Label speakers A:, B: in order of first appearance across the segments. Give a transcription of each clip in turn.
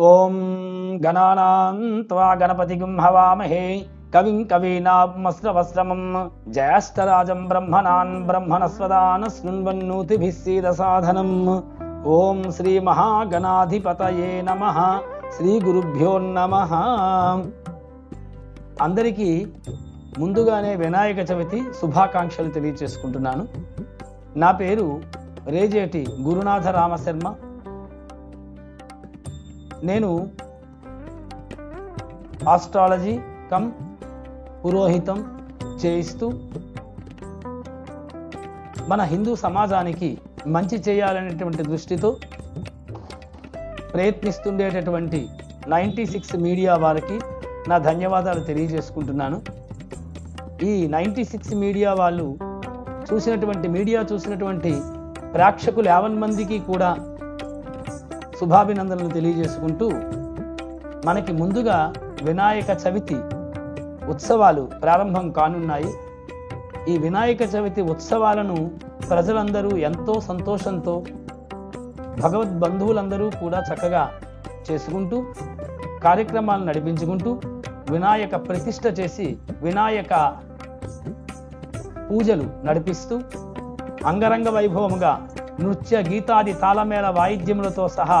A: ఓం గణానాంత్వా గణపతి హవామహే. కవిం కవీనామస్రవస్రమం జయాష్టరాజం బ్రహ్మణాన్ బ్రహ్మణస్వదాన శృణ్వన్నూతిభిः సీదసాధనం. ఓం శ్రీ మహాగణాధిపతయే నమ. శ్రీ గురుభ్యో నమ. అందరికీ ముందుగానే వినాయక చవితి శుభాకాంక్షలు తెలియచేసుకుంటున్నాను. నా పేరు రేజేటి గురునాథ రామశర్మ నేను ఆస్ట్రాలజీ కమ్ పురోహితం చేయిస్తూ మన హిందూ సమాజానికి మంచి చేయాలనేటువంటి దృష్టితో ప్రయత్నిస్తుండేటటువంటి నైంటీ సిక్స్ మీడియా వారికి నా ధన్యవాదాలు తెలియజేసుకుంటున్నాను. ఈ నైంటీ సిక్స్ మీడియా వాళ్ళు చూసినటువంటి మీడియా చూసినటువంటి ప్రేక్షకులు యావన్ మందికి కూడా శుభాభినందనలు తెలియజేసుకుంటూ మనకి ముందుగా వినాయక చవితి ఉత్సవాలు ప్రారంభం కానున్నాయి. ఈ వినాయక చవితి ఉత్సవాలను ప్రజలందరూ ఎంతో సంతోషంతో భగవద్ బంధువులందరూ కూడా చక్కగా చేసుకుంటూ కార్యక్రమాలు నడిపించుకుంటూ వినాయక ప్రతిష్ట చేసి వినాయక పూజలు నడిపిస్తూ అంగరంగ వైభవముగా నృత్య గీతాది తాళమేళ వాయిద్యములతో సహా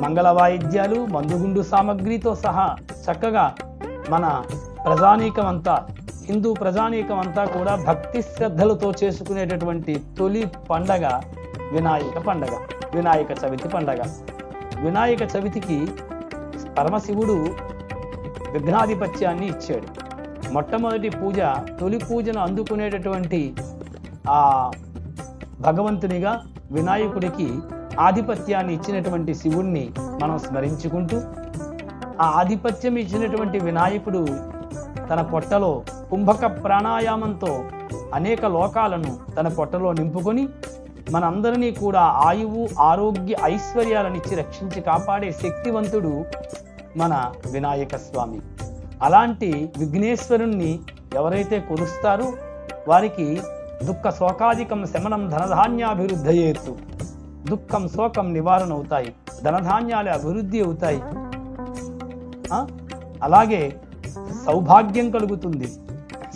A: మంగళ వాయిద్యాలు మందుగుండు సామగ్రితో సహా చక్కగా మన ప్రజానీకం అంతా హిందూ ప్రజానీకం అంతా కూడా భక్తి శ్రద్ధలతో చేసుకునేటటువంటి తొలి పండగ వినాయక పండగ వినాయక చవితి పండగ. వినాయక చవితికి పరమశివుడు విఘ్నాధిపత్యాన్ని ఇచ్చాడు. మొట్టమొదటి పూజ తొలి పూజను అందుకునేటటువంటి ఆ భగవంతునిగా వినాయకుడికి ఆధిపత్యాన్ని ఇచ్చినటువంటి శివుణ్ణి మనం స్మరించుకుంటూ ఆ ఆధిపత్యం ఇచ్చినటువంటి వినాయకుడు తన పొట్టలో కుంభక ప్రాణాయామంతో అనేక లోకాలను తన పొట్టలో నింపుకొని మనందరినీ కూడా ఆయువు ఆరోగ్య ఐశ్వర్యాలనిచ్చి రక్షించి కాపాడే శక్తివంతుడు మన వినాయక స్వామి. అలాంటి విఘ్నేశ్వరుణ్ణి ఎవరైతే కొలుస్తారో వారికి దుఃఖ శోకాధికం శమనం ధనధాన్యాభివృద్ధయేత్తు. దుఃఖం శోకం నివారణ అవుతాయి ధనధాన్యాలు అభివృద్ధి అవుతాయి. ఆ? అలాగే సౌభాగ్యం కలుగుతుంది.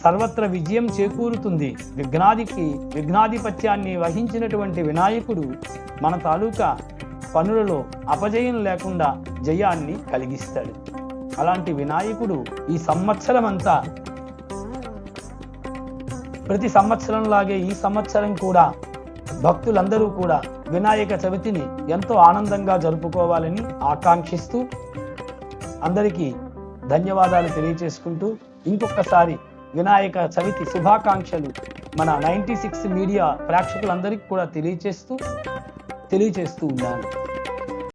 A: సర్వత్ర విజయం చేకూరుతుంది. విఘ్నాదికి విఘ్నాధిపత్యాన్ని వహించినటువంటి వినాయకుడు మన తాలూకా పనులలో అపజయం లేకుండా జయాన్ని కలిగిస్తాడు. అలాంటి వినాయకుడు ఈ సంవత్సరం అంతా ప్రతి సంవత్సరం లాగే ఈ సంవత్సరం కూడా భక్తులందరూ కూడా వినాయక చవితిని ఎంతో ఆనందంగా జరుపుకోవాలని ఆకాంక్షిస్తూ అందరికీ ధన్యవాదాలు తెలియచేసుకుంటూ ఇంకొకసారి వినాయక చవితి శుభాకాంక్షలు మన నైంటీ సిక్స్ మీడియా ప్రేక్షకులందరికీ కూడా తెలియచేస్తూ తెలియచేస్తూ ఉన్నాను.